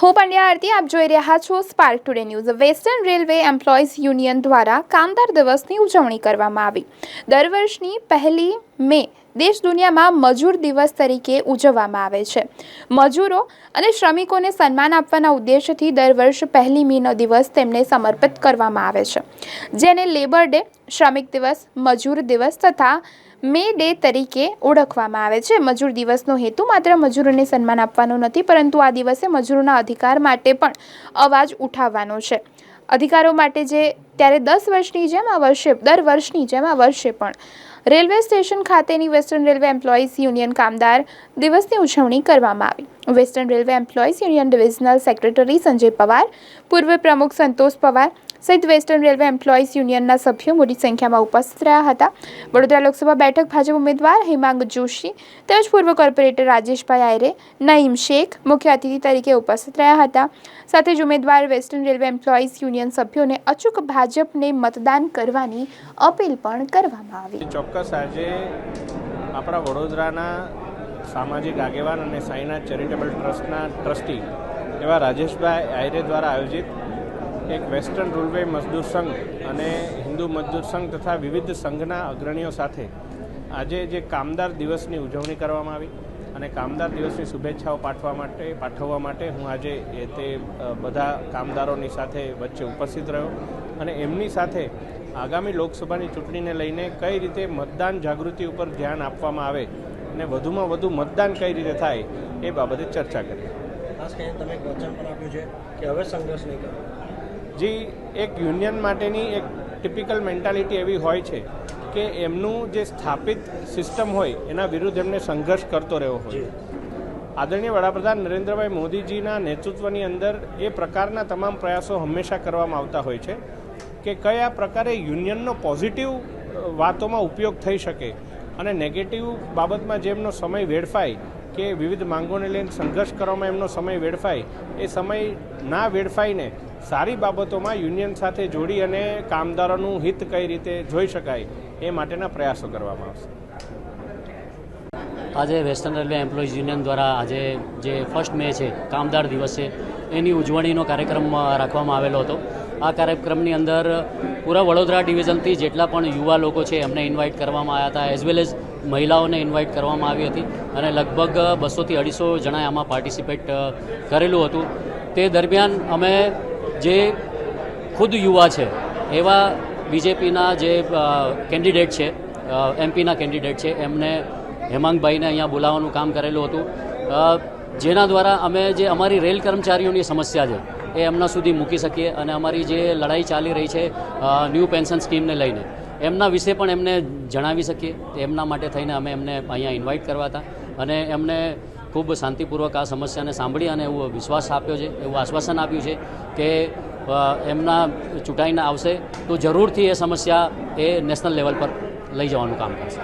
હું પંડ્યા આરતી, આપ જોઈ રહ્યા છો Spark Today News Western Railway Employees Union દ્વારા કામદાર દિવસની ઉજવણી કરવામાં આવી. દર વર્ષની પહેલી મે દેશ દુનિયામાં મજૂર દિવસ તરીકે ઉજવવામાં આવે છે. મજૂરો અને શ્રમિકોને સન્માન આપવાના ઉદ્દેશથી દર વર્ષ પહેલી મેનો દિવસ તેમને સમર્પિત કરવામાં આવે છે. જેને લેબર ડે શ્રમિક દિવસ, મજૂર દિવસ તથા મે ડે તરીકે ઓળખવામાં આવે છે. મજૂર દિવસનો હેતુ માત્ર મજૂરોને સન્માન આપવાનો નથી, પરંતુ આ દિવસે મજૂરોના અધિકાર માટે પણ અવાજ ઉઠાવવાનો છે. અધિકારો માટે જે ત્યારે દસ વર્ષની જેમ આ વર્ષે, દર વર્ષની જેમ આ વર્ષે પણ રેલવે સ્ટેશન ખાતેની વેસ્ટર્ન રેલવે એમ્પ્લોઈઝ યુનિયન કામદાર દિવસની ઉજવણી કરવામાં આવી. Western Railway Employees Union divisional secretary Sanjay Pawar, પૂર્વ પ્રમુખ સંતોષ પવાર સહિત વેસ્ટર્ન રેલવે એમ્પ્લોઈઝ યુનિયનના સભ્યો મોટી સંખ્યામાં ઉપસ્થિત રહ્યા હતા. વડોદરા લોકસભા બેઠક ભાજપ ઉમેદવાર હેમાંગ જોશી તેમજ પૂર્વ કોર્પોરેટર રાજેશભાઈ આયરે, નઈમ શેખ મુખ્ય અતિથિ તરીકે ઉપસ્થિત રહ્યા હતા. સાથે જ ઉમેદવાર વેસ્ટર્ન રેલવે એમ્પ્લોઈઝ યુનિયન સભ્યોને અચૂક ભાજપને મતદાન કરવાની અપીલ પણ કરવામાં આવી. ચોક્કસ આજે આપણા વડોદરાના સામાજિક આગેવાન અને સાઈનાથ ચેરિટેબલ ટ્રસ્ટના ટ્રસ્ટી એવા રાજેશભાઈ આયરે દ્વારા આયોજિત એક વેસ્ટર્ન રેલવે મજદૂર સંઘ અને હિન્દુ મજદૂર સંઘ તથા વિવિધ સંઘના અગ્રણીઓ સાથે આજે જે કામદાર દિવસની ઉજવણી કરવામાં આવી અને કામદાર દિવસની શુભેચ્છાઓ પાઠવા માટે, પાઠવવા માટે હું આજે એ તે બધા કામદારોની સાથે વચ્ચે ઉપસ્થિત રહ્યો અને એમની સાથે આગામી લોકસભાની ચૂંટણીને લઈને કઈ રીતે મતદાન જાગૃતિ ઉપર ધ્યાન આપવામાં આવે અને વધુમાં વધુ મતદાન કઈ રીતે થાય એ બાબતે ચર્ચા કરી. ખાસ કરીને તમે વચન પણ આપ્યું છે કે હવે સંઘર્ષ નહીં કરો. જે એક યુનિયન માટેની એક ટિપિકલ મેન્ટાલિટી એવી હોય છે કે એમનું જે સ્થાપિત સિસ્ટમ હોય એના વિરુદ્ધ એમને સંઘર્ષ કરતો રહ્યો હોય. આદરણીય વડાપ્રધાન નરેન્દ્રભાઈ મોદીજીના નેતૃત્વની અંદર એ પ્રકારના તમામ પ્રયાસો હંમેશા કરવામાં આવતા હોય છે કે કયા પ્રકારે યુનિયનનો પોઝિટિવ વાતોમાં ઉપયોગ થઈ શકે અને નેગેટિવ બાબતમાં જે એમનો સમય વેડફાય કે વિવિધ માંગોને લઈને સંઘર્ષ કરવામાં એમનો સમય વેડફાય એ સમય ના વેડફાઈને સારી બાબતોમાં યુનિયન સાથે જોડી અને કામદારોનું હિત કઈ રીતે જોઈ શકાય એ માટેના પ્રયાસો કરવામાં આવશે. આજે વેસ્ટર્ન રેલવે એમ્પ્લોઈઝ યુનિયન દ્વારા આજે જે ફર્સ્ટ મે છે, કામદાર દિવસ છે, એની ઉજવણીનો કાર્યક્રમ રાખવામાં આવેલો હતો. આ કાર્યક્રમની અંદર પૂરા વડોદરા ડિવિઝનથી જેટલા પણ યુવા લોકો છે, એમને ઇન્વાઇટ કરવામાં આવ્યા હતા એઝ વેલ એઝ મહિલાઓને ઇન્વાઇટ કરવામાં આવી હતી. અને લગભગ બસોથી અઢીસો જણાએ આમાં પાર્ટિસિપેટ કરેલું હતું. તે દરમિયાન અમે જે ખુદ યુવા છે, એવા બીજેપીના જે કેન્ડિડેટ છે એમપીના કેન્ડિડેટ છે, એમને હેમાંગભાઈને અહીંયા બોલાવવાનું કામ કરેલું હતું. જેના દ્વારા અમે જે અમારી રેલ કર્મચારીઓની સમસ્યા છે, એ એમના સુધી મૂકી શકીએ અને અમારી જે લડાઈ ચાલી રહી છે ન્યૂ પેન્શન સ્કીમને લઈને. એમના વિશે પણ એમને જણાવી શકીએ. એમના માટે થઈને અમે એમને અહીંયા ઇન્વાઇટ કરવા હતા અને એમને ખૂબ શાંતિપૂર્વક આ સમસ્યાને સાંભળી અને એવો વિશ્વાસ આપ્યો છે, એવું આશ્વાસન આપ્યું છે કે એમના ચૂંટાઈને આવશે તો જરૂરથી એ સમસ્યા એ નેશનલ લેવલ પર લઈ જવાનું કામ કરશે.